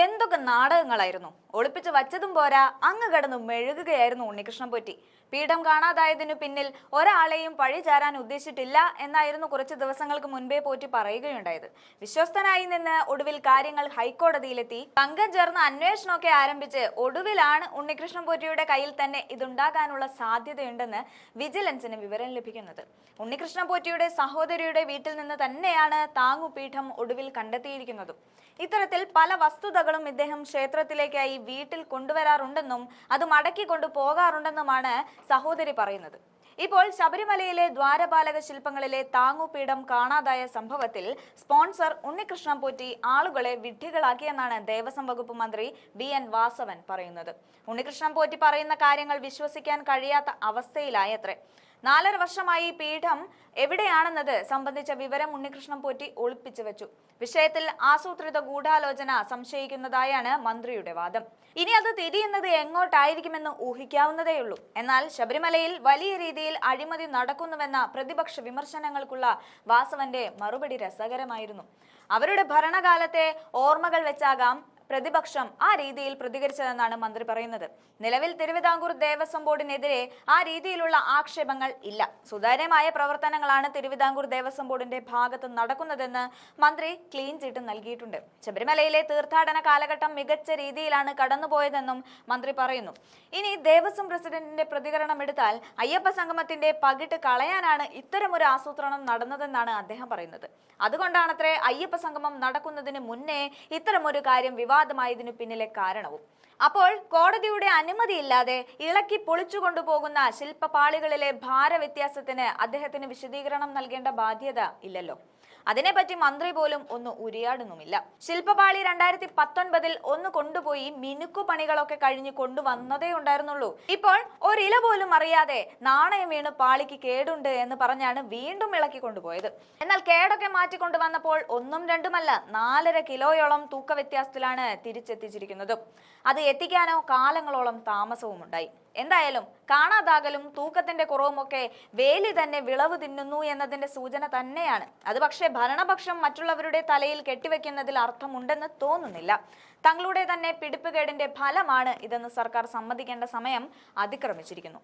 എന്തൊക്കെ നാടകങ്ങളായിരുന്നു? ഒളിപ്പിച്ച് വച്ചതും പോരാ. അങ്ങ് കിടന്നു മെഴുകുകയായിരുന്നു ഉണ്ണികൃഷ്ണൻ പോറ്റി. പീഠം കാണാതായതിനു പിന്നിൽ ഒരാളെയും പഴി ചാരാൻ ഉദ്ദേശിച്ചിട്ടില്ല എന്നായിരുന്നു കുറച്ച് ദിവസങ്ങൾക്ക് മുൻപേ പോറ്റി പറയുകയുണ്ടായത്. വിശ്വസ്തനായി നിന്ന് ഒടുവിൽ കാര്യങ്ങൾ ഹൈക്കോടതിയിലെത്തി. സംഘം ചേർന്ന് അന്വേഷണമൊക്കെ ആരംഭിച്ച് ഒടുവിലാണ് ഉണ്ണികൃഷ്ണൻ പോറ്റിയുടെ കയ്യിൽ തന്നെ ഇതുണ്ടാകാനുള്ള സാധ്യതയുണ്ടെന്ന് വിജിലൻസിന് വിവരം ലഭിക്കുന്നത്. ഉണ്ണികൃഷ്ണൻ പോറ്റിയുടെ സഹോദരിയുടെ വീട്ടിൽ നിന്ന് തന്നെയാണ് താങ്ങുപീഠം ഒടുവിൽ കണ്ടെത്തിയിരിക്കുന്നതും. ഇത്തരത്തിൽ പല വസ്തുതകളും ഇദ്ദേഹം ക്ഷേത്രത്തിലേക്കായി വീട്ടിൽ കൊണ്ടുവരാറുണ്ടെന്നും അത് മടക്കി കൊണ്ടു പോകാറുണ്ടെന്നുമാണ് സഹോദരി പറയുന്നത്. ഇപ്പോൾ ശബരിമലയിലെ ദ്വാരപാലക ശില്പങ്ങളിലെ താങ്ങുപീഠം കാണാതായ സംഭവത്തിൽ സ്പോൺസർ ഉണ്ണികൃഷ്ണൻ പോറ്റി ആളുകളെ വിഡ്ഢികളാക്കിയെന്നാണ് ദേവസ്വം വകുപ്പ് മന്ത്രി വി എൻ വാസവൻ പറയുന്നത്. ഉണ്ണികൃഷ്ണൻ പോറ്റി പറയുന്ന കാര്യങ്ങൾ വിശ്വസിക്കാൻ കഴിയാത്ത അവസ്ഥയിലായത്രേ. നാലര വർഷമായി പീഠം എവിടെയാണെന്നത് സംബന്ധിച്ച വിവരം ഉണ്ണികൃഷ്ണൻ പോറ്റി ഒളിപ്പിച്ചു വെച്ചു. വിഷയത്തിൽ ആസൂത്രിത ഗൂഢാലോചന സംശയിക്കുന്നതായാണ് മന്ത്രിയുടെ വാദം. ഇനി അത് തിരിയുന്നത് എങ്ങോട്ടായിരിക്കുമെന്ന് ഊഹിക്കാവുന്നതേയുള്ളൂ. എന്നാൽ ശബരിമലയിൽ വലിയ രീതിയിൽ അഴിമതി നടക്കുന്നുവെന്ന പ്രതിപക്ഷ വിമർശനങ്ങൾക്കുള്ള വാസവന്റെ മറുപടി രസകരമായിരുന്നു. അവരുടെ ഭരണകാലത്തെ ഓർമ്മകൾ വെച്ചാകാം പ്രതിപക്ഷം ആ രീതിയിൽ പ്രതികരിച്ചതെന്നാണ് മന്ത്രി പറയുന്നത്. നിലവിൽ തിരുവിതാംകൂർ ദേവസ്വം ബോർഡിനെതിരെ ആ രീതിയിലുള്ള ആക്ഷേപങ്ങൾ ഇല്ല. സുതാര്യമായ പ്രവർത്തനങ്ങളാണ് തിരുവിതാംകൂർ ദേവസ്വം ബോർഡിന്റെ ഭാഗത്ത് നടക്കുന്നതെന്ന് മന്ത്രി ക്ലീൻ ചീട്ട് നൽകിയിട്ടുണ്ട്. ശബരിമലയിലെ തീർത്ഥാടന കാലഘട്ടം മികച്ച രീതിയിലാണ് കടന്നുപോയതെന്നും മന്ത്രി പറയുന്നു. ഇനി ദേവസ്വം പ്രസിഡന്റിന്റെ പ്രതികരണം എടുത്താൽ അയ്യപ്പ സംഗമത്തിന്റെ പകിട്ട് കളയാനാണ് ഇത്തരമൊരു ആസൂത്രണം നടന്നതെന്നാണ് അദ്ദേഹം പറയുന്നത്. അതുകൊണ്ടാണത്രേ അയ്യപ്പ സംഗമം നടക്കുന്നതിന് മുന്നേ ഇത്തരമൊരു കാര്യം വിവാദമായതിനു പിന്നിലെ കാരണവും. അപ്പോൾ കോടതിയുടെ അനുമതിയില്ലാതെ ഇളക്കി പൊളിച്ചു കൊണ്ടുപോകുന്ന ശില്പപാളികളിലെ ഭാരവ്യത്യാസത്തിന് അദ്ദേഹത്തിന് വിശദീകരണം നൽകേണ്ട ബാധ്യത ഇല്ലല്ലോ. അതിനെപ്പറ്റി മന്ത്രി പോലും ഒന്ന് ഉരിയാടുന്നുമില്ല. ശില്പപാളി രണ്ടായിരത്തി പത്തൊൻപതിൽ ഒന്ന് കൊണ്ടുപോയി മിനുക്കു പണികളൊക്കെ കഴിഞ്ഞ് കൊണ്ടുവന്നതേ ഉണ്ടായിരുന്നുള്ളൂ. ഇപ്പോൾ ഒരില പോലും അറിയാതെ നാണയം വീണ് പാളിക്ക് കേടുണ്ട് എന്ന് പറഞ്ഞാണ് വീണ്ടും ഇളക്കി കൊണ്ടുപോയത്. എന്നാൽ കേടൊക്കെ മാറ്റിക്കൊണ്ടു വന്നപ്പോൾ ഒന്നും രണ്ടുമല്ല നാലര കിലോയോളം തൂക്ക വ്യത്യാസത്തിലാണ് തിരിച്ചെത്തിച്ചിരിക്കുന്നത്. അത് എത്തിക്കാനോ കാലങ്ങളോളം താമസവും ഉണ്ടായി എന്തായാലും കാണാതാകലും തൂക്കത്തിന്റെ കുറവുമൊക്കെ വേലി തന്നെ വിളവ് തിന്നുന്നു എന്നതിന്റെ സൂചന തന്നെയാണ്. അത് പക്ഷേ ഭരണപക്ഷം മറ്റുള്ളവരുടെ തലയിൽ കെട്ടിവെക്കുന്നതിൽ അർത്ഥമുണ്ടെന്ന് തോന്നുന്നില്ല. തങ്ങളുടെ തന്നെ പിടിപ്പുകേടിന്റെ ഫലമാണ് ഇതെന്ന് സർക്കാർ സമ്മതിക്കേണ്ട സമയം അതിക്രമിച്ചിരിക്കുന്നു.